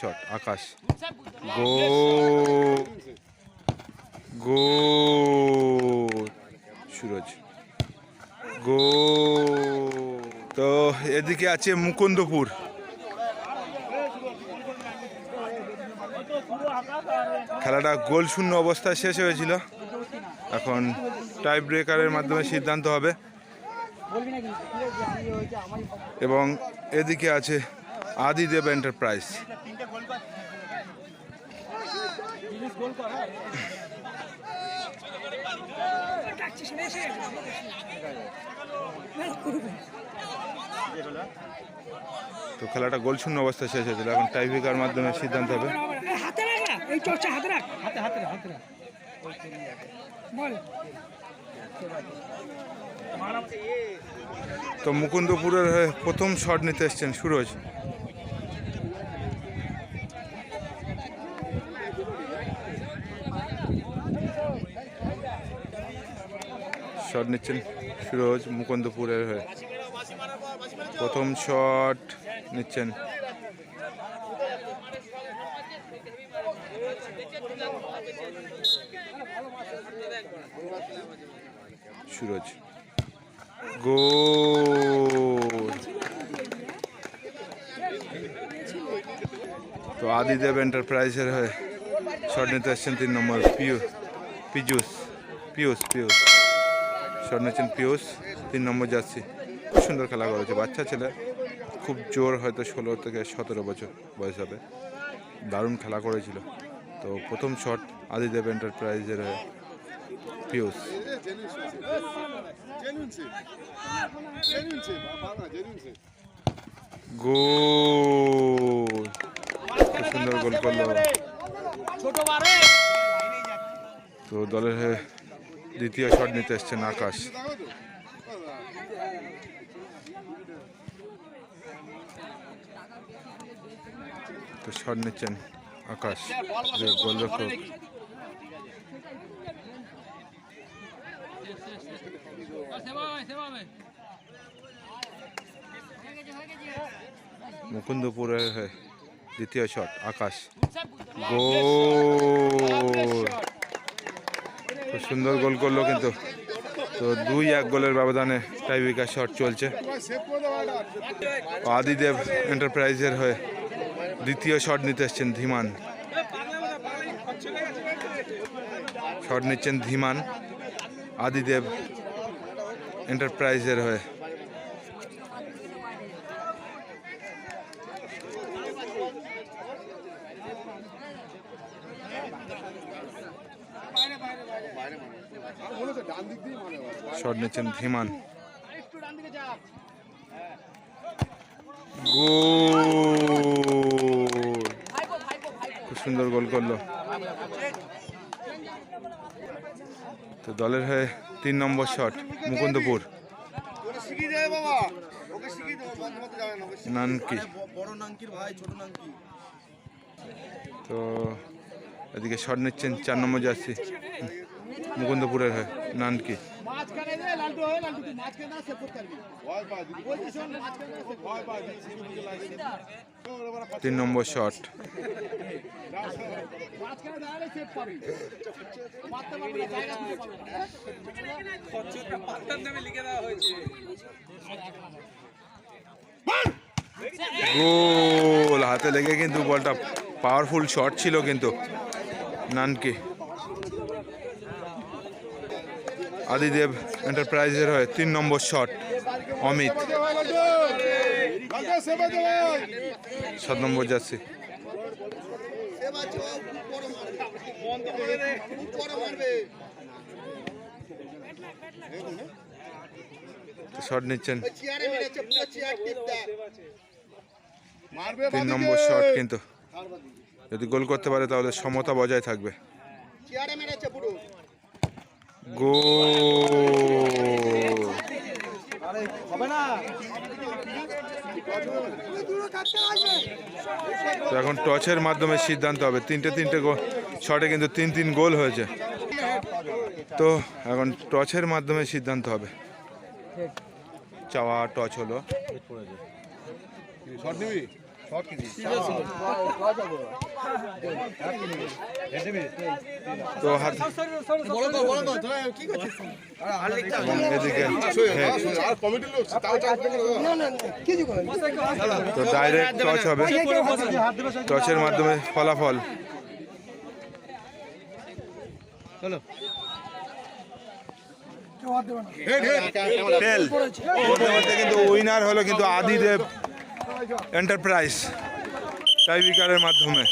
Shot আকাশ গো গো সুরজ গো তো এদিকে আছে মুকুন্দপুর। খেলাটা গোল শূন্য অবস্থায় শেষ হয়েছিল। এখন টাই ব্রেকারের মাধ্যমে সিদ্ধান্ত হবে। এবং এদিকে আছে আদিদেব এন্টারপ্রাইজ তো খেলাটা গোল শূন্য শেষ হয়েছিল। এখন টাই ব্রেকার মাধ্যমে সিদ্ধান্ত হবে। তো মুকুন্দপুরের প্রথম শট নিতে এসছেন সুরজ শট নিচ্ছেন সুরজ মুকুন্দপুরের হয়ে। প্রথম শট নিচ্ছেন। সুরজ। গোল! তো আদিদেব এন্টারপ্রাইজের হয়ে শট নিতে আসছেন তিন নম্বর পিয়ু পিজুস পিয়ুষ পিয়ুষ শট নিচ্ছেন পিয়ুষ তিন নম্বর যাচ্ছি খুব সুন্দর খেলা করেছে, বাচ্চা ছেলে। খুব জোর হয়তো ষোলো থেকে সতেরো বছর বয়স হবে। দারুণ খেলা করেছিল। তো প্রথম শট আদিদেব এন্টারপ্রাইজের পিয়ুষ. গোল! সুন্দর গোল করল। তো দলের হয়ে দ্বিতীয় শট নিতে এসছেন আকাশ। তো শট নিচ্ছেন আকাশ, যে গোলরক্ষক। মুকুন্দপুরের দ্বিতীয় শট, আকাশ। গোল! খুব সুন্দর গোল করল কিন্তু। তো দুই এক গোলের ব্যবধানে টাইবিকা শট চলছে। আদিদেব এন্টারপ্রাইজের হয়ে দ্বিতীয় শট নিতে এসছেন ধীমান। শট নিচ্ছেন ধীমান। আদিদেব এন্টারপ্রাইজের হয়ে শট নিচ্ছেন ধীমান। খুব সুন্দর গোল করল। তো দলের হয়ে তিন নম্বর শট, মুকুন্দপুর। নানকি। তো এদিকে শট নিচ্ছেন চার নম্বর জার্সি। মুকুন্দপুরের হয়ে, নানকি। তিন নম্বর শট। গোল, হাতে লেগে কিন্তু বলটা পাওয়ারফুল শট ছিল কিন্তু, নানকি। আদিদেব এন্টারপ্রাইজের হয়ে তিন নম্বর শট, অমিত। সাত নম্বর যাচ্ছি শট নিচ্ছেন। তিন নম্বর শট কিন্তু। যদি গোল করতে পারে তাহলে সমতা বজায় থাকবে। চেয়ারে মেরেছে পুরো। গোল। তো এখন টচের মাধ্যমে সিদ্ধান্ত হবে। তিনটে তিনটে গোল শটে কিন্তু তিন তিন গোল হয়েছে। তো এখন টচের মাধ্যমে সিদ্ধান্ত হবে। চাওয়া টচ হলো। শট নিবি তো হাত বড় কর বড় কর তোরা কি করছিস? এবং এদিকে head। আর কমিটির লোক তাও চাপ করে তো ডাইরেক্ট টচ হবে। টচের মাধ্যমে ফলাফল। মধ্যে কিন্তু উইনার হলো কিন্তু আদিদেব। এন্টারপ্রাইজ টাইবিকারের মাধ্যমে